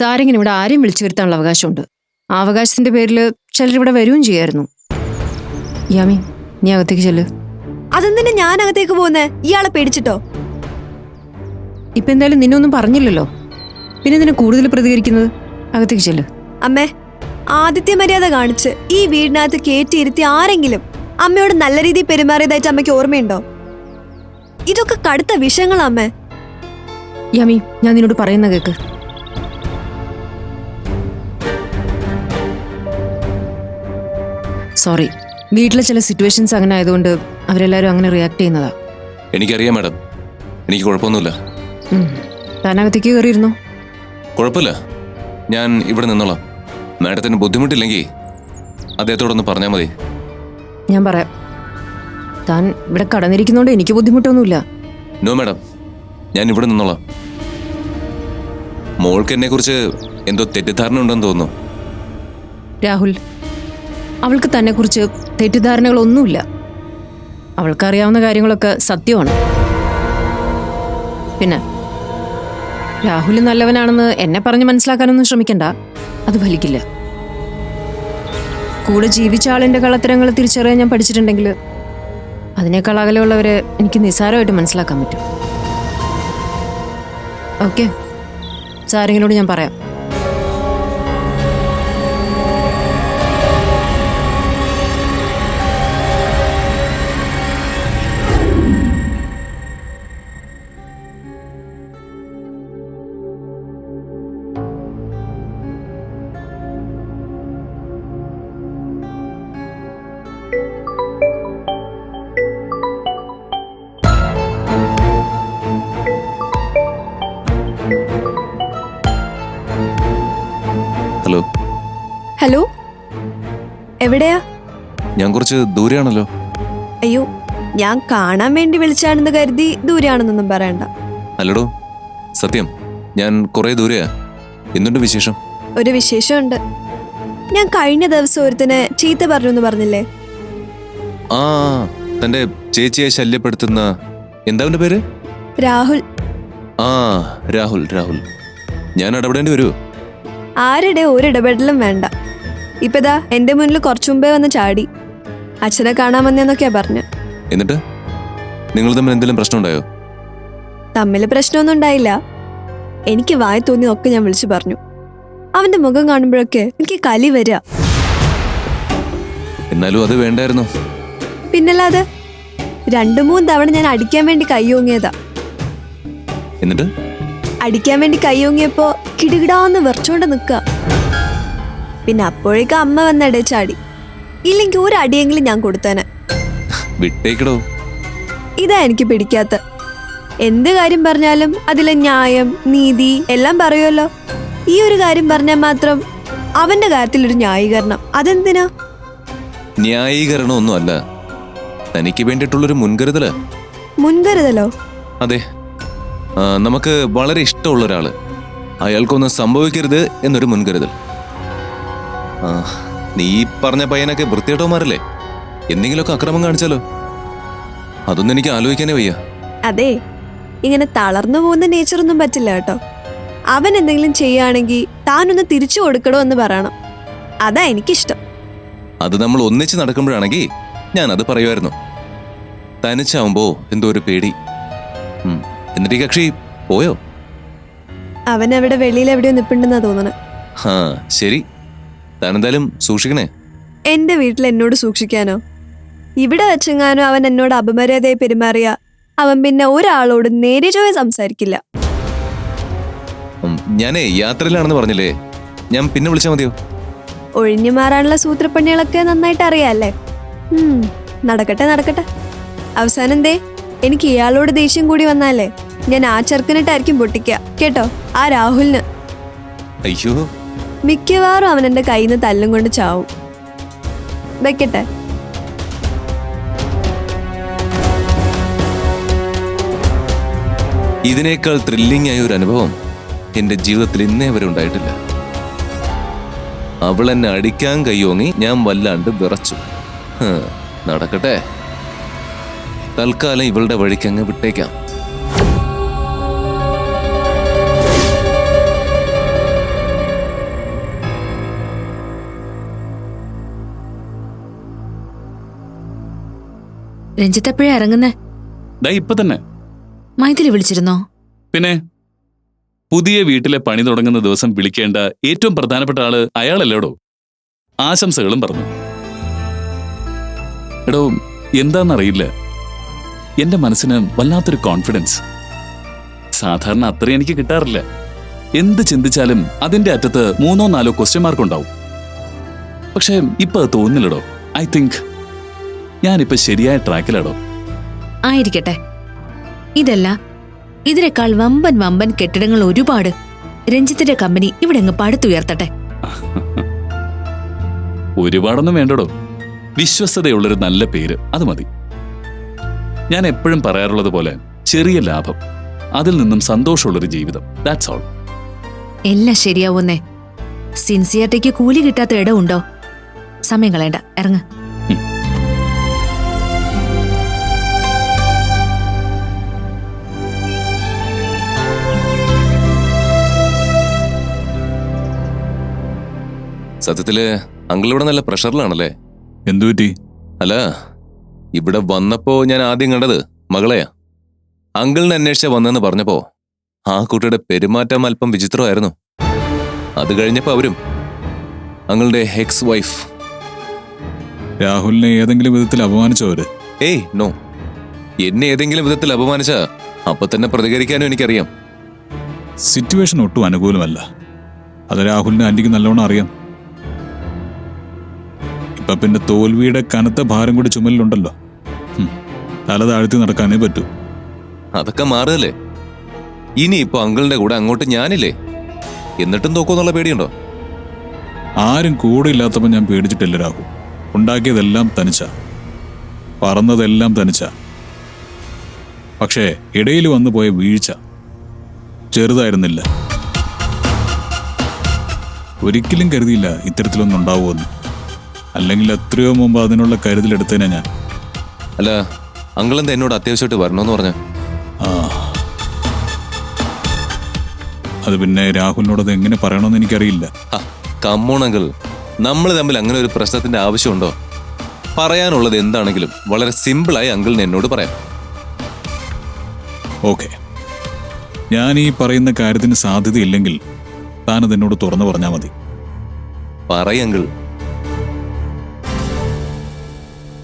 സാരിങ്ങനെ ഇവിടെ ആരെയും വിളിച്ചു വരുത്താനുള്ള അവകാശമുണ്ട്. ആ അവകാശത്തിന്റെ പേരിൽ ചിലർ ഇവിടെ വരികയും ചെയ്യായിരുന്നു. യാമി നീ അകത്തേക്ക് ചെല്ലു. അതെന്തിനാ ഞാൻ അകത്തേക്ക് പോകുന്നേ? ഇയാളെ പേടിച്ചിട്ടോ? ഇപ്പൊ എന്തായാലും നിന്നൊന്നും പറഞ്ഞില്ലല്ലോ. പിന്നെ നിന്നെ കൂടുതൽ പ്രതികരിക്കുന്നത്? അകത്തേക്ക് ചെല്ലു. അമ്മേ ആദിത്യ മര്യാദ കാണിച്ച് ഈ വീടിനകത്ത് കയറ്റിയിരുത്തി ആരെങ്കിലും അമ്മയോട് നല്ല രീതിയിൽ പെരുമാറിയതായിട്ട് അമ്മയ്ക്ക് ഓർമ്മയുണ്ടോ? ഇതൊക്കെ കടുത്ത വിഷയങ്ങളാ അമ്മേ. യാമി ഞാൻ നിന്നോട് പറയുന്ന കേക്ക്. സോറി. വീട്ടിലെ ചില സിറ്റുവേഷൻസ് അങ്ങനെ ആയതുകൊണ്ട് അവരെല്ലാവരും അങ്ങനെ റിയാക്ട് ചെയ്യുന്നതാ. എനിക്കറിയാം മാഡം. എനിക്ക് കുഴപ്പമൊന്നുമില്ല. താനകത്തേക്ക് കയറിയിരുന്നോ? കുഴപ്പമില്ല. ഞാൻ ഇവിടെ നിന്നോളാം. മാഡത്തിന് ബുദ്ധിമുട്ടില്ലെങ്കിൽ അദ്ദേഹത്തോടൊന്ന് പറഞ്ഞാൽ മതി. ഞാൻ പറയാം. താൻ ഇവിടെ കടന്നിരിക്കുന്നതുകൊണ്ട് എനിക്ക് ബുദ്ധിമുട്ടൊന്നുമില്ല. No madam. ഞാൻ ഇവിടെ നിന്നോളാം. മോൾക്ക് എന്നെ കുറിച്ച് എന്തോ തെറ്റിദ്ധാരണ ഉണ്ടെന്ന് തോന്നുന്നു. രാഹുൽ അവൾക്ക് തന്നെക്കുറിച്ച് തെറ്റിദ്ധാരണകളൊന്നുമില്ല. അവൾക്കറിയാവുന്ന കാര്യങ്ങളൊക്കെ സത്യമാണ്. പിന്നെ രാഹുൽ നല്ലവനാണെന്ന് എന്നെ പറഞ്ഞ് മനസ്സിലാക്കാനൊന്നും ശ്രമിക്കണ്ട. അത് ഫലിക്കില്ല. കൂടെ ജീവിച്ച ആളിന്റെ കള്ളത്തരങ്ങൾ തിരിച്ചറിയാൻ ഞാൻ പഠിച്ചിട്ടുണ്ടെങ്കിൽ അതിനേക്കാൾ അകലെയുള്ളവരെ എനിക്ക് നിസ്സാരമായിട്ട് മനസ്സിലാക്കാൻ പറ്റും. ഓക്കെ. സാരെങ്കിലോട് ഞാൻ പറയാം. ഹലോ? എവിടെയാ? ഞാൻ കുറച്ച് ദൂരെയാണല്ലോ. അയ്യോ ഞാൻ കാണാൻ വേണ്ടി വിളിച്ചാണെന്ന് കരുതി ദൂരെയാണെന്നൊന്നും പറയണ്ട. അല്ലടോ സത്യം ഞാൻ കുറേ ദൂരെയാ. എന്തുണ്ട് വിശേഷം? ഒരു വിശേഷമുണ്ട്. ഞാൻ കഴിഞ്ഞ ദിവസം ഒരുത്തിന് ചീത്ത പറഞ്ഞു എന്ന് പറഞ്ഞില്ലേ? ആ തന്റെ ചേച്ചിയെ ശല്യപ്പെടുത്തുന്ന എന്താ അവന്റെ പേര്? രാഹുൽ. ആ രാഹുൽ രാഹുൽ. ഞാൻ ഇടപെടേണ്ടി വരുമോ ആരുടെ ഒരു ഇടപെടലും വേണ്ട. ഇപ്പതാ എന്റെ മുന്നിൽ കുറച്ചു മുമ്പേ വന്ന് ചാടി. അച്ഛനെ കാണാൻ വന്നെന്നൊക്കെയാ പറഞ്ഞു. എന്നിട്ട്? നിങ്ങൾ തമ്മിൽ എന്തെങ്കിലും പ്രശ്നമുണ്ടായോ? തമ്മിൽ പ്രശ്നമൊന്നും ഉണ്ടായില്ല. എനിക്ക് വായി തോന്നിയൊക്കെ ഞാൻ വിളിച്ചു പറഞ്ഞു. അവന്റെ മുഖം കാണുമ്പോഴൊക്കെ എനിക്ക് കലി വരിക എന്നാലും അത് വേണ്ടായിരുന്നു. പിന്നല്ലാതെ രണ്ടു മൂന്ന് തവണ ഞാൻ അടിക്കാൻ വേണ്ടി കൈയോങ്ങിയതാ എന്നിട്ട്? അടിക്കാൻ വേണ്ടി കൈയോങ്ങിയപ്പോ കിടുകിടാന്ന് വിറച്ചോണ്ട് നിക്ക. പിന്നെ അപ്പോഴേക്കും അമ്മ വന്നടേ ചാടി. ഇല്ലെങ്കിൽ ഒരു അടിയെങ്കിലും ഞാൻ കൊടുത്തേനെ. വിട്ടേക്കടോ. ഇതാ എനിക്ക് പിടിക്കാത്ത. എന്ത് കാര്യം പറഞ്ഞാലും അതിലെ ന്യായം നീതി എല്ലാം പറയുമല്ലോ. ഈ ഒരു കാര്യം പറഞ്ഞാൽ മാത്രം അവന്റെ കാര്യത്തിൽ ഒരു ന്യായീകരണം. അതെന്തിനാ? ന്യായീകരണമൊന്നും അല്ല തനിക്ക് വേണ്ടിയിട്ടുള്ളൊരു മുൻകരുതൽ. മുൻകരുതലോ? അതെ. നമുക്ക് വളരെ ഇഷ്ടമുള്ള ഒരാൾ അയാൾക്കൊന്നും സംഭവിക്കരുത് എന്നൊരു മുൻകരുതൽ. നീ ഈ പറഞ്ഞ പയ്യനൊക്കെ വൃത്തിയേട്ടവന്മാരല്ലേ എന്തെങ്കിലുമൊക്കെ അക്രമം കാണിച്ചാലോ? അതൊന്നും എനിക്ക് ആലോചിക്കാനേ വയ്യ. അതെ ഇങ്ങനെ തളർന്നു പോകുന്ന നേച്ചറൊന്നും പറ്റില്ല കേട്ടോ. അവൻ എന്തെങ്കിലും ചെയ്യുകയാണെങ്കിൽ താനൊന്ന് തിരിച്ചു കൊടുക്കണോ എന്ന് പറയണം. അതാ എനിക്കിഷ്ടം. അത് നമ്മൾ ഒന്നിച്ച് നടക്കുമ്പോഴാണെങ്കിൽ ഞാൻ അത് പറയുമായിരുന്നു. തനിച്ചാവുമ്പോ എന്തോ ഒരു പേടി. ഉം, എന്നിട്ട് ഈ കക്ഷി പോയോ? അവൻ അവിടെ വെളിയിൽ എവിടെയോ നിപ്പിണ്ടെന്നാ തോന്നണേ. ഹാ ശരി. താനെന്തായാലും സൂക്ഷിക്കണേ. എന്റെ വീട്ടിൽ എന്നോട് സൂക്ഷിക്കാനോ? ഇവിടെ വെച്ചെങ്ങാനോ അവൻ എന്നോട് അപമര്യാദയെ പെരുമാറിയ അവൻ പിന്നെ ഒരാളോട് നേരെ ചോയ സംസാരിക്കില്ല. ഉം, ഞാനേ യാത്രയിലാണെന്ന് പറഞ്ഞില്ലേ? ഞാൻ പിന്നെ വിളിച്ചാൽ മതിയോ? ഒഴിഞ്ഞു മാറാനുള്ള സൂത്രപ്പണികളൊക്കെ നന്നായിട്ട് അറിയാല്ലേ ഉം, നടക്കട്ടെ നടക്കട്ടെ. അവസാനം എന്തേ എനിക്ക് ഇയാളോട് ദേഷ്യം കൂടി വന്നാലേ ഞാൻ ആ ചെറുക്കനിട്ടായിരിക്കും പൊട്ടിക്കുക കേട്ടോ ആ രാഹുലിന്. അയ്യോ. മിക്കവാറും അവൻ എന്റെ കയ്യിൽ നിന്ന് തല്ലും കൊണ്ട് ചാവും. വെക്കട്ടെ. ഇതിനേക്കാൾ ത്രില്ലിംഗ് ആയ ഒരു അനുഭവം എന്റെ ജീവിതത്തിൽ ഇന്നേ വരെ ഉണ്ടായിട്ടില്ല. അവൾ എന്നെ അടിക്കാൻ കയ്യോങ്ങി ഞാൻ വല്ലാണ്ട് വിറച്ചു. നടക്കട്ടെ. തൽക്കാലം ഇവളുടെ വഴിക്കങ്ങ് വിട്ടേക്കാം. രഞ്ജിത്ത് എപ്പോഴാ ഇറങ്ങുന്നേ. ദാ ഇപ്പൊ തന്നെ. മൈഥിലി വിളിച്ചിരുന്നോ? പിന്നെ? പുതിയ വീട്ടിലെ പണി തുടങ്ങുന്ന ദിവസം വിളിക്കേണ്ട ഏറ്റവും പ്രധാനപ്പെട്ട ആൾ അയാളല്ലേടോ? ആശംസകളും പറഞ്ഞു. എടോ എന്താന്നറിയില്ല. എന്റെ മനസ്സിന് വല്ലാത്തൊരു കോൺഫിഡൻസ്. സാധാരണ അത്ര എനിക്ക് കിട്ടാറില്ല. എന്ത് ചിന്തിച്ചാലും അതിന്റെ അറ്റത്ത് മൂന്നോ നാലോ ക്വസ്റ്റ്യൻ മാർക്ക് ഉണ്ടാവും. പക്ഷേ ഇപ്പൊ തോന്നില്ലടോ ഐ തിങ്ക് ഞാനിപ്പോ ശരിയായ ട്രാക്കിലടോ ആയിരിക്കട്ടെ. ഇതല്ല ഇതിനേക്കാൾ വമ്പൻ വമ്പൻ കെട്ടിടങ്ങൾ ഒരുപാട്. രഞ്ജിത്തിന്റെ കമ്പനി ഇവിടെ അങ്ങ് പടുത്തുയർത്തട്ടെ. ഒരുപാടൊന്നും വേണ്ടടോ. വിശ്വസ്തതയുള്ളൊരു നല്ല പേര് അത് മതി. ഞാൻ എപ്പോഴും പറയാറുള്ളത് പോലെ ചെറിയ ലാഭം അതിൽ നിന്നും സന്തോഷമുള്ളൊരു ജീവിതം ദാറ്റ്സ് ഓൾ എല്ലാം ശരിയാവുന്നേ. സിൻസിയറിറ്റിക്ക് കൂലി കിട്ടാത്ത ഇടമുണ്ടോ? സമയം കളയണ്ട ഇറങ്ങ്. സത്യത്തിൽ അങ്കിൾ ഇവിടെ നല്ല പ്രഷറിലാണല്ലേ? എന്തു പറ്റി? അല്ല ഇവിടെ വന്നപ്പോ ഞാൻ ആദ്യം കണ്ടത് മകളെയാ. അങ്കിളിനെ അന്വേഷിച്ച വന്നെന്ന് പറഞ്ഞപ്പോ ആ കുട്ടിയുടെ പെരുമാറ്റം അല്പം വിചിത്രമായിരുന്നു. അത് കഴിഞ്ഞപ്പോ അവരും അങ്ങളുടെ എക്സ് വൈഫ് രാഹുലിനെ ഏതെങ്കിലും വിധത്തിൽ അപമാനിച്ചവര് ഏയ് നോ. എന്നെ ഏതെങ്കിലും വിധത്തിൽ അപമാനിച്ച അപ്പൊ തന്നെ പ്രതികരിക്കാനും എനിക്കറിയാം. സിറ്റുവേഷൻ ഒട്ടും അനുകൂലമല്ല. അത് രാഹുലിനെ ആന്റിക്ക് നല്ലോണം അറിയാം. ഇപ്പൊ പിന്നെ തോൽവിയുടെ കനത്ത ഭാരം കൂടി ചുമലിലുണ്ടല്ലോ. തല താഴ്ത്തി നടക്കാനേ പറ്റൂ. അതൊക്കെ മാറുകല്ലേ ഇനി ഇപ്പൊ അങ്കിളിന്റെ കൂടെ അങ്ങോട്ട് ഞാനില്ലേ? എന്നിട്ടും തോക്കുന്നുള്ള പേടിയുണ്ടോ? ആരും കൂടെ ഇല്ലാത്തപ്പോ ഞാൻ പേടിച്ചിട്ടില്ല രാഹു. ഉണ്ടാക്കിയതെല്ലാം തനിച്ച. പറന്നതെല്ലാം തനിച്ച. പക്ഷേ ഇടയിൽ വന്നു പോയ വീഴ്ച ചെറുതായിരുന്നില്ല. ഒരിക്കലും കരുതിയില്ല ഇത്തരത്തിലൊന്നും ഉണ്ടാവുമെന്ന് അല്ലെങ്കിൽ എത്രയോ മുമ്പ് അതിനുള്ള കരുതലെടുത്തേനെ ഞാൻ. അല്ല അങ്കിളെന്താ എന്നോട് അത്യാവശ്യമായിട്ട് വരണമെന്ന് പറഞ്ഞു? ആ. അത് പിന്നെ രാഹുലിനോട് അത് എങ്ങനെ പറയണമെന്ന് എനിക്കറിയില്ല. Come on uncle. നമ്മൾ തമ്മിൽ അങ്ങനെ ഒരു പ്രശ്നത്തിന്റെ ആവശ്യമുണ്ടോ? പറയാനുള്ളത് എന്താണെങ്കിലും വളരെ സിമ്പിളായി അങ്കിളിന് എന്നോട് പറയാം. ഓക്കെ. ഞാൻ ഈ പറയുന്ന കാര്യത്തിന് സാധ്യതയില്ലെങ്കിൽ താനത് എന്നോട് തുറന്നു പറഞ്ഞാൽ മതി. പറയ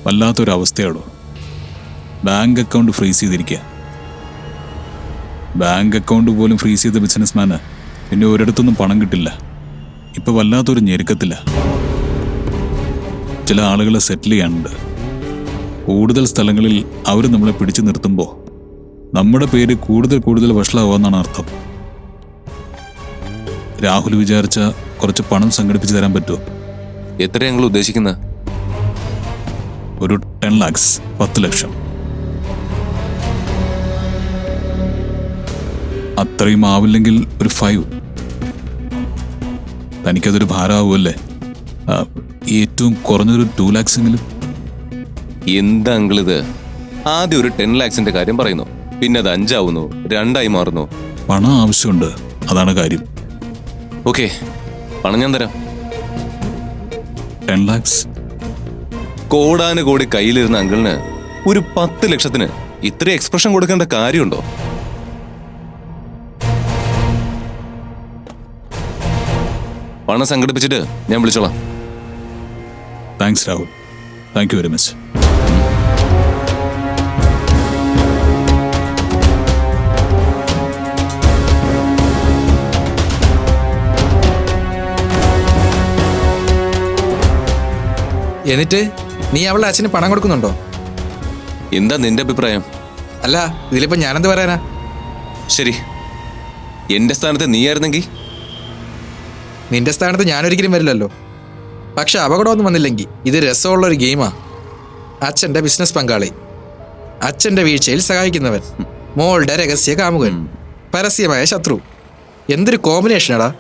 വല്ലാത്തൊരു അവസ്ഥയാടോ ബാങ്ക് അക്കൗണ്ട് ഫ്രീസ് ചെയ്തിരിക്കുക ബാങ്ക് അക്കൗണ്ട് പോലും ഫ്രീസ് ചെയ്ത ബിസിനസ്മാന് പിന്നെ ഒരിടത്തൊന്നും പണം കിട്ടില്ല. ഇപ്പം വല്ലാത്തൊരു ഞെരുക്കത്തില്ല ചില ആളുകളെ സെറ്റിൽ ചെയ്യാനുണ്ട്. കൂടുതൽ സ്ഥലങ്ങളിൽ അവർ നമ്മളെ പിടിച്ചു നിർത്തുമ്പോൾ നമ്മുടെ പേര് കൂടുതൽ കൂടുതൽ വഷളാവാന്നാണ് അർത്ഥം. രാഹുൽ വിചാരിച്ച കുറച്ച് പണം സംഘടിപ്പിച്ചു തരാൻ പറ്റുമോ എത്ര ഞങ്ങൾ ഉദ്ദേശിക്കുന്നത് ഒരു ടെൻ ലാക്സ് പത്ത് ലക്ഷം. അത്രയും ആവില്ലെങ്കിൽ ഒരു ഫൈവ്. തനിക്കതൊരു ഭാരമാവുമല്ലേ? ഏറ്റവും കുറഞ്ഞൊരു ടു ലാക്സ് എങ്കിലും എന്താ ഇത്? ആദ്യം ഒരു ടെൻ ലാക്സിന്റെ കാര്യം പറയുന്നു. പിന്നെ അത് അഞ്ചാവുന്നു രണ്ടായി മാറുന്നു. പണം ആവശ്യമുണ്ട്. അതാണ് കാര്യം. ഓക്കെ പണം ഞാൻ തരാം. ടെൻ ലാക്സ് കോടാനുകോടി കയ്യിലിരുന്ന അങ്കിളിന് ഒരു പത്ത് ലക്ഷത്തിന് ഇത്ര എക്സ്പ്രഷൻ കൊടുക്കേണ്ട കാര്യമുണ്ടോ? പണം സംഘടിപ്പിച്ചിട്ട് ഞാൻ വിളിച്ചോളാം. Thanks Rahul thank you very much എന്നിട്ട്? നീ അവളുടെ അച്ഛന് പണം കൊടുക്കുന്നുണ്ടോ? എന്താ നിന്റെ അഭിപ്രായം? അല്ല ഇതിലിപ്പോ ഞാനെന്ത് പറയാനാ? ശരി. എന്റെ സ്ഥാനത്ത് നീയായിരുന്നെങ്കിൽ? നിന്റെ സ്ഥാനത്ത് ഞാനൊരിക്കലും വരില്ലല്ലോ. പക്ഷെ അപകടമൊന്നും വന്നില്ലെങ്കിൽ ഇത് രസമുള്ള ഒരു ഗെയിമാ. അച്ഛന്റെ ബിസിനസ് പങ്കാളി. അച്ഛന്റെ വീഴ്ചയിൽ സഹായിക്കുന്നവൻ. മോളുടെ രഹസ്യ കാമുകൻ. പരസ്യമായ ശത്രു. എന്തൊരു കോമ്പിനേഷനാടാ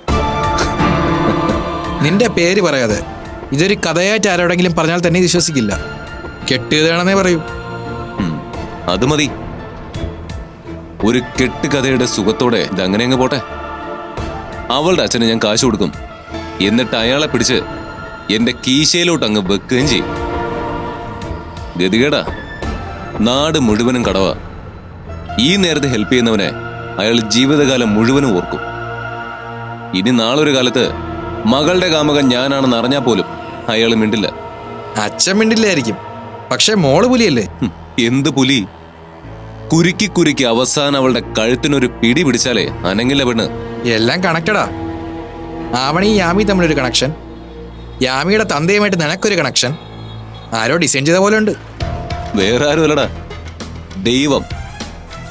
നിന്റെ പേര് പറയാതെ ഇതൊരു കഥയായിട്ട് ആരോടെങ്കിലും പറഞ്ഞാൽ തന്നെ വിശ്വസിക്കില്ല. കെട്ടിയതാണെന്നേ പറയൂ. അത് മതി. ഒരു കെട്ടുകഥയുടെ സുഖത്തോടെ ഇതങ്ങനെ അങ്ങ് പോട്ടെ. അവളുടെ അച്ഛന് ഞാൻ കാശ് കൊടുക്കും. എന്നിട്ട് അയാളെ പിടിച്ച് എന്റെ കീശയിലോട്ട് അങ്ങ് വെക്കുകയും ചെയ്യും. ഗതികേടാ. നാട് മുഴുവനും കടവ. ഈ നേരത്തെ ഹെൽപ്പ് ചെയ്യുന്നവനെ അയാൾ ജീവിതകാലം മുഴുവനും ഓർക്കും. ഇനി നാളൊരു കാലത്ത് മകളുടെ കാമകൻ ഞാനാണെന്ന് അറിഞ്ഞാൽ പോലും അയാൾ മിണ്ടില്ല. അച്ഛൻ മിണ്ടില്ലായിരിക്കും. പക്ഷെ മോൾ പുലിയല്ലേ? ഹും, എന്ത് പുലി? കുരുക്കി കുരുക്കി അവസാനം അവളുടെ കഴുത്തിനൊരു പിടി പിടിച്ചാലേ അനങ്ങില്ല പെണ്ണ്. എല്ലാം കണക്റ്റഡാ. ആവണി യാമി തമ്മിലൊരു കണക്ഷൻ. യാമിയുടെ തന്തയുമായിട്ട് നിനക്കൊരു കണക്ഷൻ. ആരോ ഡിസൈൻ ചെയ്ത പോലെ ഉണ്ട്. വേറെ ആരുമല്ലടാ ദൈവം.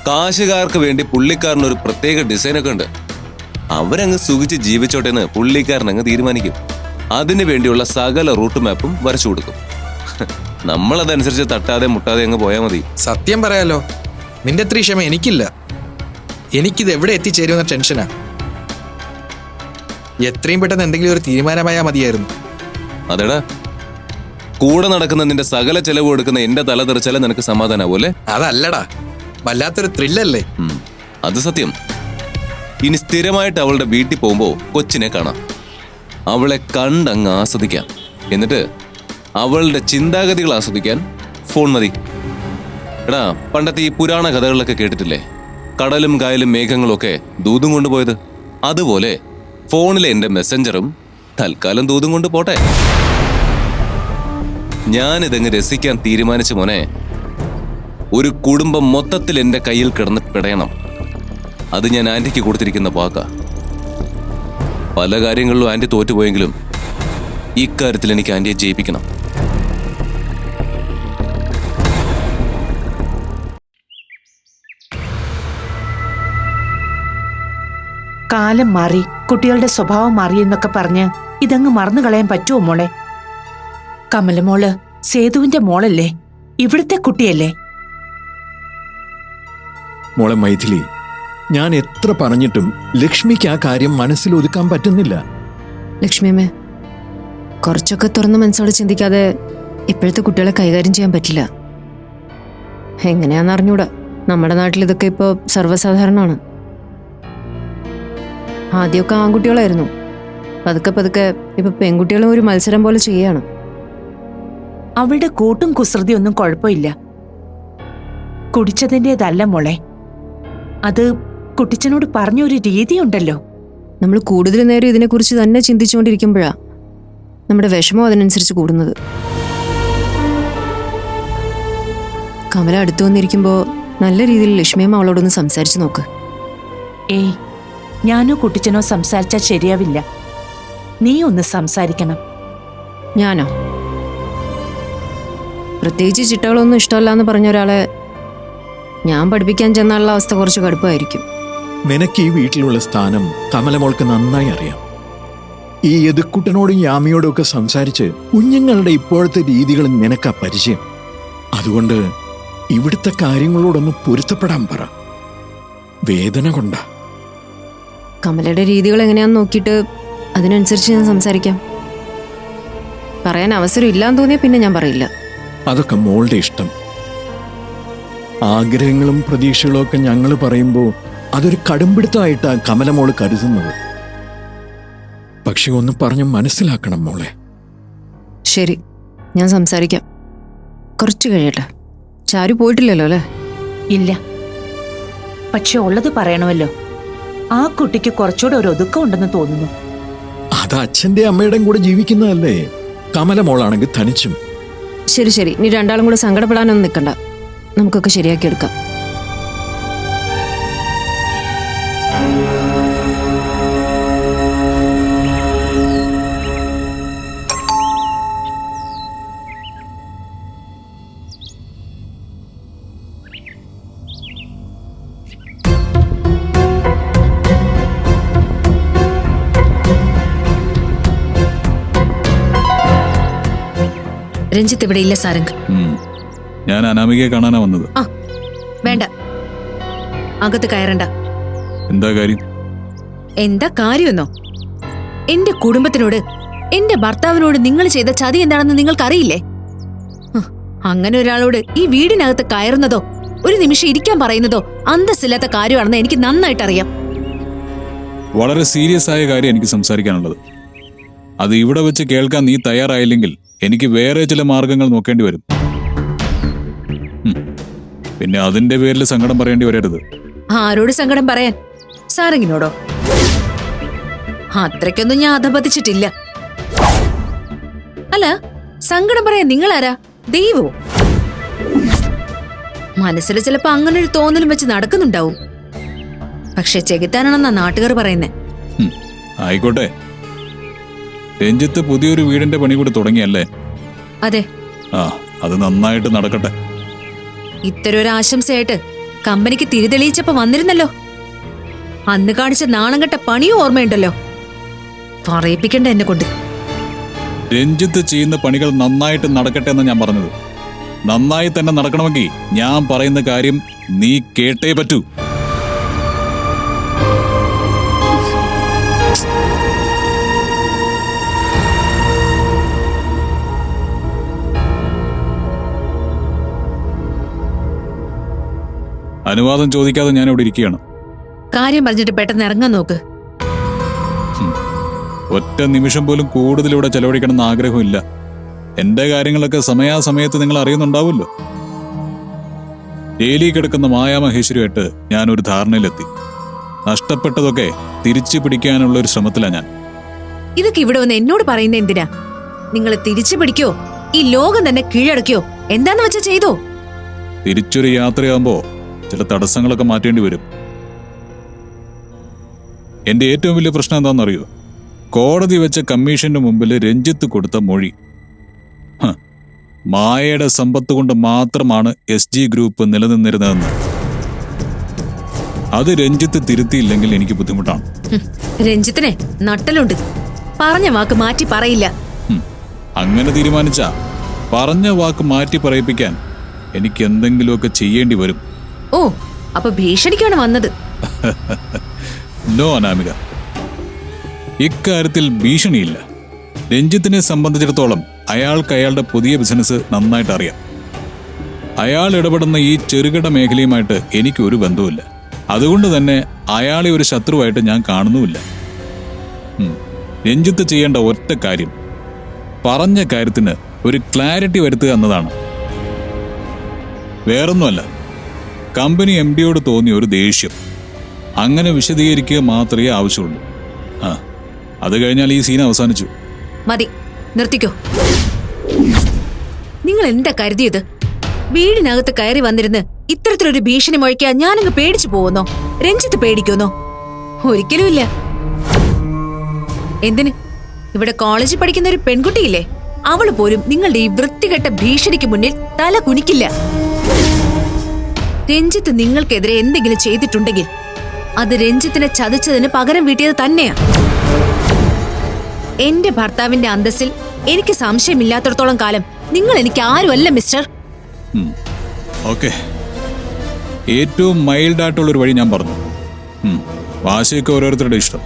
കാശുകാർക്ക് വേണ്ടി പുള്ളിക്കാരനൊരു പ്രത്യേക ഡിസൈനൊക്കെ ഉണ്ട്. അവരങ്ങ് സുഖിച്ച് ജീവിച്ചോട്ടെ എന്ന് പുള്ളിക്കാരൻ അങ്ങ് തീരുമാനിക്കും. അതിനു വേണ്ടിയുള്ള സകല റൂട്ട് മാപ്പും വരച്ചു കൊടുക്കും. നമ്മൾ നമ്മളതനുസരിച്ച് തട്ടാതെ മുട്ടാതെ അങ്ങ് പോയാൽ മതി. സത്യം പറയാലോ നിന്റെ അത്ര ക്ഷമ എനിക്കില്ല. എനിക്കിത് എവിടെ എത്തിച്ചേരുമെന്ന ടെൻഷനാ. എത്രയും പെട്ടെന്ന് എന്തെങ്കിലും ഒരു തീരുമാനമായാൽ മതിയായിരുന്നു. അതെടാ കൂടെ നടക്കുന്ന നിന്റെ സകല ചെലവ് കൊടുക്കുന്ന എന്റെ തല തെറിച്ചാലേ നിനക്ക് സമാധാനാവൂല്ലേ അതല്ലടാ വല്ലാത്തൊരു ത്രില്ലല്ലേ ഉം, അത് സത്യം. ഇനി സ്ഥിരമായിട്ട് അവളുടെ വീട്ടിൽ പോകുമ്പോൾ കൊച്ചിനെ കാണാം. അവളെ കണ്ടങ്ങ് ആസ്വദിക്കാം. എന്നിട്ട് അവളുടെ ചിന്താഗതികൾ ആസ്വദിക്കാൻ ഫോൺ മതി. എടാ പണ്ടത്തെ ഈ പുരാണ കഥകളിലൊക്കെ കേട്ടിട്ടില്ലേ? കടലും കായലും മേഘങ്ങളൊക്കെ ദൂതും കൊണ്ടുപോയത് അതുപോലെ ഫോണിലെ എന്റെ മെസ്സഞ്ചറും തൽക്കാലം ദൂതും കൊണ്ട് പോട്ടെ. ഞാനിതങ്ങ് രസിക്കാൻ തീരുമാനിച്ച മോനെ. ഒരു കുടുംബം മൊത്തത്തിൽ എന്റെ കയ്യിൽ കിടന്ന് പിടയണം. അത് ഞാൻ ആന്റിക്ക് കൊടുത്തിരിക്കുന്ന വാക്ക. പല കാര്യങ്ങളിലും ആന്റി തോറ്റുപോയെങ്കിലും ഇക്കാര്യത്തിൽ എനിക്ക് ആന്റിയെ ജയിപ്പിക്കണം. കാലം മാറി കുട്ടികളുടെ സ്വഭാവം മാറി എന്നൊക്കെ പറഞ്ഞ് ഇതങ്ങ് മറന്നു കളയാൻ പറ്റുമോ മോളെ? കമലമോൾ സേതുവിന്റെ മോളല്ലേ? ഇവിടുത്തെ കുട്ടിയല്ലേ? മോളെ മൈഥിലി ഞാൻ എത്ര പറഞ്ഞിട്ടും ലക്ഷ്മിക്ക് ആ കാര്യം മനസ്സിൽ ഒതുക്കാൻ പറ്റുന്നില്ല. ലക്ഷ്മിയമ്മേ കുറച്ചൊക്കെ തുറന്ന് മനസ്സോടെ ചിന്തിക്കാതെ ഇപ്പോഴത്തെ കുട്ടികളെ കൈകാര്യം ചെയ്യാൻ പറ്റില്ല. എങ്ങനെയാന്ന് അറിഞ്ഞൂടാ. നമ്മുടെ നാട്ടിൽ ഇതൊക്കെ ഇപ്പോ സർവസാധാരണമാണ്. ആദ്യമൊക്കെ ആൺകുട്ടികളായിരുന്നു. പതുക്കെ പതുക്കെ ഇപ്പൊ പെൺകുട്ടികളും ഒരു മത്സരം പോലെ ചെയ്യാണ് അവളുടെ കൂട്ടും കുസൃതിയൊന്നും കുഴപ്പമില്ല. കുടിച്ചതിന്റെതല്ല മോളെ. അത് കുട്ടിച്ചനോട് പറഞ്ഞൊരു രീതിയുണ്ടല്ലോ. നമ്മൾ കൂടുതൽ നേരം ഇതിനെക്കുറിച്ച് തന്നെ ചിന്തിച്ചുകൊണ്ടിരിക്കുമ്പോഴാ നമ്മുടെ വിഷമം അതിനനുസരിച്ച് കൂടുന്നത്. കമല അടുത്തു വന്നിരിക്കുമ്പോൾ നല്ല രീതിയിൽ ലക്ഷ്മിയമ്മ അവളോടൊന്ന് സംസാരിച്ചു നോക്ക്. ഏയ് ഞാനോ കുട്ടിച്ചനോ സംസാരിച്ചാൽ ശരിയാവില്ല. നീ ഒന്ന് സംസാരിക്കണം. ഞാനോ? പ്രത്യേകിച്ച് ചിട്ടകളൊന്നും ഇഷ്ടമല്ല എന്ന് പറഞ്ഞ ഒരാളെ ഞാൻ പഠിപ്പിക്കാൻ ചെന്നാലുള്ള അവസ്ഥ കുറച്ച് കടുപ്പമായിരിക്കും നിനക്ക് ഈ വീട്ടിലുള്ള സ്ഥാനം കമലമോൾക്ക് നന്നായി അറിയാം. ഈ എതുക്കുട്ടനോടും യാമിയോടും ഒക്കെ സംസാരിച്ച് കുഞ്ഞുങ്ങളുടെ ഇപ്പോഴത്തെ രീതികൾ നിനക്കാ പരിചയം. അതുകൊണ്ട് ഇവിടുത്തെ കാര്യങ്ങളോടൊന്ന് പൊരുത്തപ്പെടാൻ പറ. വേദന കൊണ്ട. കമലയുടെ രീതികൾ എങ്ങനെയാന്ന് നോക്കിയിട്ട് അതിനനുസരിച്ച് ഞാൻ സംസാരിക്കാം. പറയാൻ അവസരം ഇല്ലാന്ന് തോന്നിയാൽ പിന്നെ ഞാൻ പറയില്ല. അതൊക്കെ മോളുടെ ഇഷ്ടം. ആഗ്രഹങ്ങളും പ്രതീക്ഷകളും ഒക്കെ ഞങ്ങൾ പറയുമ്പോൾ അതൊരു കടുംപിടുത്തമായിട്ടാണ് കമലമോൾ കരുതുന്നത്. പക്ഷെ ഒന്ന് പറഞ്ഞ് മനസ്സിലാക്കണം മോളെ. ശരി ഞാൻ സംസാരിക്കാം. കുറച്ചു കഴിയട്ടെ. ചാരു പോയിട്ടില്ലല്ലോ അല്ലേ? ഇല്ല. പക്ഷെ ഉള്ളത് പറയണമല്ലോ. ആ കുട്ടിക്ക് കുറച്ചുകൂടെ ഒരു ഒതുക്കം ഉണ്ടെന്ന് തോന്നുന്നു. അത് അച്ഛന്റെ അമ്മയുടെയും കൂടെ ജീവിക്കുന്നതല്ലേ? കമലമോളാണെങ്കിൽ തനിച്ചും. ശരി ശരി. നീ രണ്ടാളും കൂടെ സങ്കടപ്പെടാനൊന്നും നിൽക്കണ്ട. നമുക്കൊക്കെ ശരിയാക്കി എടുക്കാം രഞ്ജിത്ത് ഇവിടെ ഇല്ല സാരംഗ് ഞാൻ അനാമികയെ കാണാനാ വന്നത്. ആ വേണ്ട. അകത്ത് കയറണ്ട. എന്താ കാര്യം? എന്താ കാര്യമെന്നോ? എന്റെ കുടുംബത്തിനോട് എന്റെ ഭർത്താവിനോട് നിങ്ങൾ ചെയ്ത ചതി എന്താണെന്ന് നിങ്ങൾക്കറിയില്ലേ? അങ്ങനെ ഒരാളോട് ഈ വീടിനകത്ത് കയറുന്നതോ ഒരു നിമിഷം ഇരിക്കാൻ പറയുന്നതോ അന്തസ്സില്ലാത്ത കാര്യമാണെന്ന് എനിക്ക് നന്നായിട്ട് അറിയാം വളരെ സീരിയസ് ആയ കാര്യം എനിക്ക് സംസാരിക്കാനുള്ളത്. അത് ഇവിടെ വെച്ച് കേൾക്കാൻ നീ തയ്യാറായില്ലെങ്കിൽ എനിക്ക് വേറെ ചില മാർഗങ്ങൾ നോക്കേണ്ടി വരും. പിന്നെ അതിന്റെ പേരിൽ സങ്കടം പറയേണ്ടി വരരുത്. ആരോട് സങ്കടം പറയാൻ? സാറിങ്ങിനോടോ? അത്രയ്ക്കൊന്നും ഞാൻ അധപതിച്ചിട്ടില്ല. അല്ല സങ്കടം പറയാൻ നിങ്ങളാരാ? ദൈവോ? മനസ്സിൽ ചിലപ്പോ അങ്ങനെ ഒരു തോന്നലും വെച്ച് നടക്കുന്നുണ്ടാവും. പക്ഷെ ചെകുത്താനാണെന്നാ നാട്ടുകാർ പറയുന്നേ. ആയിക്കോട്ടെ. രഞ്ജിത്ത് പുതിയൊരു വീടിന്റെ പണി കൂടി തുടങ്ങിയല്ലേ? അതെ. ആ അത് നന്നായിട്ട് നടക്കട്ടെ. ഇത്തരം ഒരു ആശംസയായിട്ട് കമ്പനിക്ക് തിരിതെളിയിച്ചപ്പോ വന്നിരുന്നല്ലോ. അന്ന് കാണിച്ച നാണം കെട്ട പണിയും ഓർമ്മയുണ്ടല്ലോ. പറയിപ്പിക്കണ്ട എന്നെ കൊണ്ട്. രഞ്ജിത്ത് ചെയ്യുന്ന പണികൾ നന്നായിട്ട് നടക്കട്ടെ എന്ന് ഞാൻ പറഞ്ഞത്. നന്നായി തന്നെ നടക്കണമെങ്കിൽ ഞാൻ പറയുന്ന കാര്യം നീ കേട്ടേ പറ്റൂ. അനുവാദം ചോദിക്കാതെ ഞാൻ ഇവിടെ ഇരിക്കുകയാണ്. കാര്യം പറഞ്ഞിട്ട് പെട്ടെന്ന് ഇറങ്ങാൻ നോക്ക്. ഒറ്റ നിമിഷം പോലും കൂടുതൽ ഇവിടെ ചെലവഴിക്കണം എന്ന് ആഗ്രഹമില്ല. എന്റെ കാര്യങ്ങളൊക്കെ സമയാസമയത്ത് നിങ്ങൾ അറിയുന്നുണ്ടാവുമല്ലോ. ഏലി കിടക്കുന്ന മായാമഹേശ്വരിയായിട്ട് ഞാൻ ഒരു ധാരണയിലെത്തി. നഷ്ടപ്പെട്ടതൊക്കെ തിരിച്ചു പിടിക്കാനുള്ള ഒരു ശ്രമത്തിലാണ് ഞാൻ. ഇതൊക്കെ ഇവിടെ വന്ന് എന്നോട് പറയുന്ന എന്തിനാ? നിങ്ങൾ തിരിച്ചു പിടിക്കോ? ഈ ലോകം തന്നെ കീഴടക്കിയോ? എന്താന്ന് വെച്ചാ ചെയ്തോ? തിരിച്ചൊരു യാത്രയാകുമ്പോൾ ചില തടസ്സങ്ങളൊക്കെ മാറ്റേണ്ടി വരും. എന്റെ ഏറ്റവും വലിയ പ്രശ്നം എന്താണെന്നറിയോ? കോടതി വെച്ച കമ്മീഷന്റെ മുമ്പിൽ രഞ്ജിത്ത് കൊടുത്ത മൊഴി. മായയുടെ സമ്പത്ത് കൊണ്ട് മാത്രമാണ് എസ് ജി ഗ്രൂപ്പ് നിലനിന്നിരുന്നതെന്ന്. അത് രഞ്ജിത്ത് തിരുത്തിയില്ലെങ്കിൽ എനിക്ക് ബുദ്ധിമുട്ടാണ്. രഞ്ജിത്തിനെ നട്ടലുണ്ട്. പറഞ്ഞ വാക്ക് മാറ്റി പറയില്ല. അങ്ങനെ തീരുമാനിച്ച. പറഞ്ഞ വാക്ക് മാറ്റി പറയിപ്പിക്കാൻ എനിക്ക് എന്തെങ്കിലുമൊക്കെ ചെയ്യേണ്ടി വരും. ഓ അപ്പൊ ഭീഷണിക്കാണ് വന്നത്. നോ അനാമിക. ഇക്കാര്യത്തിൽ ഭീഷണിയില്ല. രഞ്ജിത്തിനെ സംബന്ധിച്ചിടത്തോളം അയാൾക്ക് അയാളുടെ പുതിയ ബിസിനസ് നന്നായിട്ട് അറിയാം. അയാൾ ഇടപെടുന്ന ഈ ചെറുകിട മേഖലയുമായിട്ട് എനിക്ക് ഒരു ബന്ധവുമില്ല. അതുകൊണ്ട് തന്നെ അയാളെ ഒരു ശത്രുവായിട്ട് ഞാൻ കാണുന്നുമില്ല. രഞ്ജിത്ത് ചെയ്യേണ്ട ഒറ്റ കാര്യം. പറഞ്ഞ കാര്യത്തിന് ഒരു ക്ലാരിറ്റി വരുത്തുക എന്നതാണ്. വേറൊന്നുമല്ല. കമ്പനി എം ഡിയോട് തോന്നിയ ഒരു ദേഷ്യം. അങ്ങനെ വിശദീകരിക്കുക മാത്രമേ ആവശ്യമുള്ളൂ. ആ അത് കഴിഞ്ഞാൽ ഈ സീൻ അവസാനിച്ചു. മതി നിർത്തിക്കോ. നിങ്ങൾ എന്താ കരുതിയത്? വീടിനകത്ത് കയറി വന്നിരുന്ന് ഇത്തരത്തിലൊരു ഭീഷണി മുഴക്കാൻ ഞാനങ്ങ് പേടിച്ചു പോവുന്നോ രഞ്ജിത്ത് പേടിക്കുന്നോ? ഒരിക്കലുമില്ല എന്തിന്? ഇവിടെ കോളേജിൽ പഠിക്കുന്ന ഒരു പെൺകുട്ടിയില്ലേ? അവൾ പോലും നിങ്ങളുടെ ഈ വൃത്തികെട്ട ഭീഷണിക്ക് മുന്നിൽ തല കുനിക്കില്ല. രഞ്ജിത്ത് നിങ്ങൾക്കെതിരെ എന്തെങ്കിലും ചെയ്തിട്ടുണ്ടെങ്കിൽ അത് രഞ്ജിത്തിനെ ചതിച്ചതിന് പകരം വീട്ടിയത് തന്നെയാ. എന്റെ ഭർത്താവിന്റെ അന്തസ്സിൽ എനിക്ക് സംശയമില്ലാത്തടത്തോളം കാലം നിങ്ങൾ എനിക്ക് ആരുമല്ല മിസ്റ്റർ. ഏറ്റവും ഒരു വഴി ഞാൻ പറഞ്ഞു. വാശിയൊക്കെ ഓരോരുത്തരുടെ ഇഷ്ടം.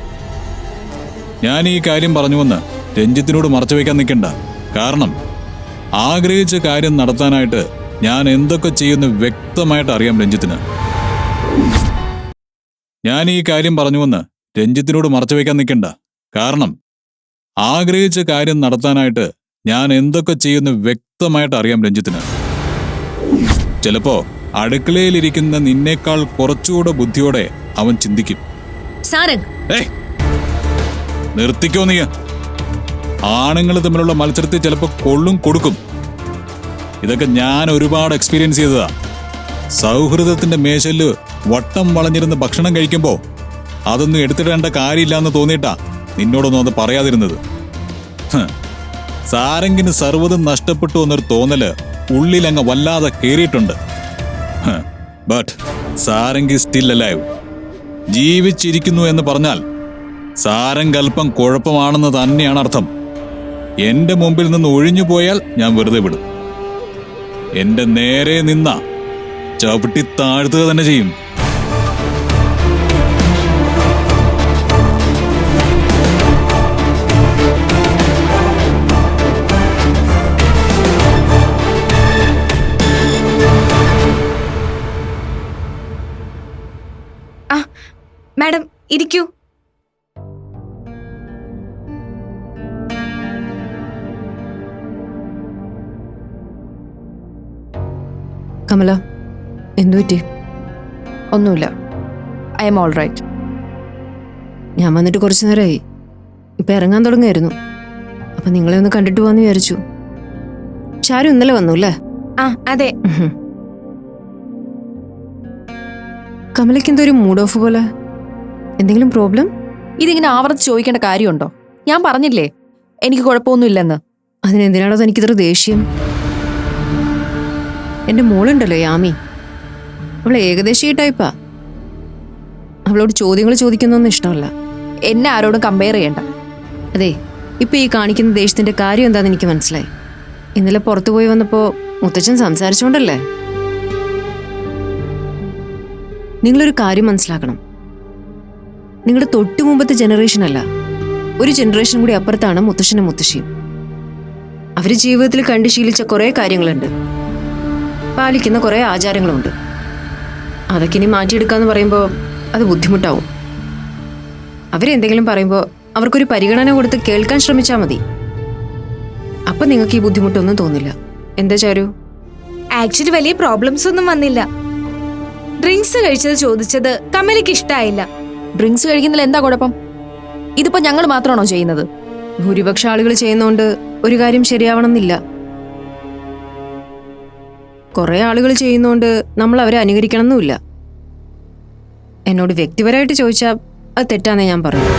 ഞാൻ ഈ കാര്യം പറഞ്ഞുവെന്ന് രഞ്ജിത്തിനോട് മറച്ചു വയ്ക്കാൻ നിൽക്കണ്ട. കാരണം ആഗ്രഹിച്ച കാര്യം നടത്താനായിട്ട് ഞാൻ എന്തൊക്കെ ചെയ്യുന്നു വ്യക്തമായിട്ട് അറിയാം രഞ്ജിത്തിന്. ഞാൻ ഈ കാര്യം പറഞ്ഞുവെന്ന് രഞ്ജിത്തിനോട് മറച്ചു വയ്ക്കാൻ നിൽക്കണ്ട. കാരണം ആഗ്രഹിച്ച കാര്യം നടത്താനായിട്ട് ഞാൻ എന്തൊക്കെ ചെയ്യുന്നു വ്യക്തമായിട്ട് അറിയാം രഞ്ജിത്തിന്. ചിലപ്പോ അടുക്കളയിലിരിക്കുന്ന നിന്നേക്കാൾ കുറച്ചുകൂടെ ബുദ്ധിയോടെ അവൻ ചിന്തിക്കും. നിർത്തിക്കോ നീ. ആണുങ്ങൾ തമ്മിലുള്ള മത്സരത്തിൽ ചിലപ്പോ കൊള്ളും കൊടുക്കും. ഇതൊക്കെ ഞാൻ ഒരുപാട് എക്സ്പീരിയൻസ് ചെയ്തതാ. സൗഹൃദത്തിന്റെ മേശൽ വട്ടം വളഞ്ഞിരുന്ന് ഭക്ഷണം കഴിക്കുമ്പോൾ അതൊന്നും എടുത്തിടേണ്ട കാര്യമില്ല എന്ന് തോന്നിയിട്ടാ നിന്നോടൊന്നും അത് പറയാതിരുന്നത്. സാരംഗിന് സർവതും നഷ്ടപ്പെട്ടു എന്നൊരു തോന്നൽ ഉള്ളിലങ്ങ് വല്ലാതെ കയറിയിട്ടുണ്ട് ബട്ട് സാരംഗി സ്റ്റിൽ അലൈവ് ജീവിച്ചിരിക്കുന്നു എന്ന് പറഞ്ഞാൽ സാരംഗൽപ്പം കുഴപ്പമാണെന്ന് തന്നെയാണ് അർത്ഥം. എന്റെ മുമ്പിൽ നിന്ന് ഒഴിഞ്ഞു പോയാൽ ഞാൻ വെറുതെ വിടും. എന്റെ നേരെ നിന്ന ചവിട്ടി താഴ്ത്തുക തന്നെ ചെയ്യും. മാഡം ഇരിക്കൂ. കമല എന്തു പറ്റി? ഒന്നുമില്ല. ഐ എം ഓൾ റൈറ്റ് ഞാൻ വന്നിട്ട് കുറച്ചു നേരമായി ഇപ്പം ഇറങ്ങാൻ തുടങ്ങായിരുന്നു. അപ്പം നിങ്ങളെ ഒന്ന് കണ്ടിട്ട് പോകാമെന്ന് വിചാരിച്ചു. ചാരു ഇന്നലെ വന്നു അല്ലേ? ആ അതെ. കമലയ്ക്ക് എന്തോ ഒരു മൂഡ് ഓഫ് പോലെ. എന്തെങ്കിലും പ്രോബ്ലം ഇതിങ്ങനെ ആവർത്തിച്ച് ചോദിക്കേണ്ട കാര്യമുണ്ടോ? ഞാൻ പറഞ്ഞില്ലേ എനിക്ക് കുഴപ്പമൊന്നുമില്ലെന്ന്. അതിനെന്തിനാണോ തനിക്കിത്ര ദേഷ്യം? എന്റെ മോളുണ്ടല്ലോ യാമി. അവൾ ഏകദേശം ഈ ടൈപ്പാ അവളോട് ചോദ്യങ്ങൾ ചോദിക്കുന്നൊന്നും ഇഷ്ടമല്ല. എന്നെ ആരോടും കമ്പയർ ചെയ്യണ്ട. അതെ ഇപ്പൊ ഈ കാണിക്കുന്ന ദേഷ്യത്തിന്റെ കാര്യം എന്താന്ന് എനിക്ക് മനസ്സിലായി. ഇന്നലെ പുറത്തു പോയി വന്നപ്പോ മുത്തച്ഛൻ സംസാരിച്ചോണ്ടല്ലേ? നിങ്ങളൊരു കാര്യം മനസ്സിലാക്കണം. നിങ്ങളുടെ തൊട്ടു മുമ്പത്തെ ജനറേഷൻ അല്ല ഒരു ജനറേഷൻ കൂടി അപ്പുറത്താണ് മുത്തശ്ശനും മുത്തശ്ശിയും. അവർ ജീവിതത്തിൽ കണ്ടു ശീലിച്ച കുറേ കാര്യങ്ങളുണ്ട്. പാലിക്കുന്ന കുറേ ആചാരങ്ങളുണ്ട്. അതൊക്കെ ഇനി മാറ്റിയെടുക്കാന്ന് പറയുമ്പോൾ അത് ബുദ്ധിമുട്ടാവും. അവരെന്തെങ്കിലും പറയുമ്പോൾ അവർക്കൊരു പരിഗണന കൊടുത്ത് കേൾക്കാൻ ശ്രമിച്ചാൽ മതി. അപ്പൊ നിങ്ങൾക്ക് ഈ ബുദ്ധിമുട്ടൊന്നും തോന്നില്ല. എന്താ ചാരു? ആക്ച്വലി വലിയ പ്രോബ്ലംസ് ഒന്നും വന്നില്ല. ഡ്രിങ്ക്സ് കഴിച്ചത് ചോദിച്ചത് കമലിക്ക് ഇഷ്ടായില്ല. ഡ്രിങ്ക്സ് കഴിക്കുന്നതിൽ എന്താ കുഴപ്പം? ഇതിപ്പോ ഞങ്ങൾ മാത്രമാണോ ചെയ്യുന്നത്? ഭൂരിപക്ഷം ആളുകൾ ചെയ്യുന്നോണ്ട് ഒരു കാര്യം ശരിയാവണമെന്നില്ല. കുറെ ആളുകൾ ചെയ്യുന്നോണ്ട് നമ്മൾ അവരെ അനുകരിക്കണം എന്നുമില്ല എന്നോട് വ്യക്തിപരമായിട്ട് ചോദിച്ചാൽ അത് തെറ്റാന്നേ ഞാൻ പറഞ്ഞു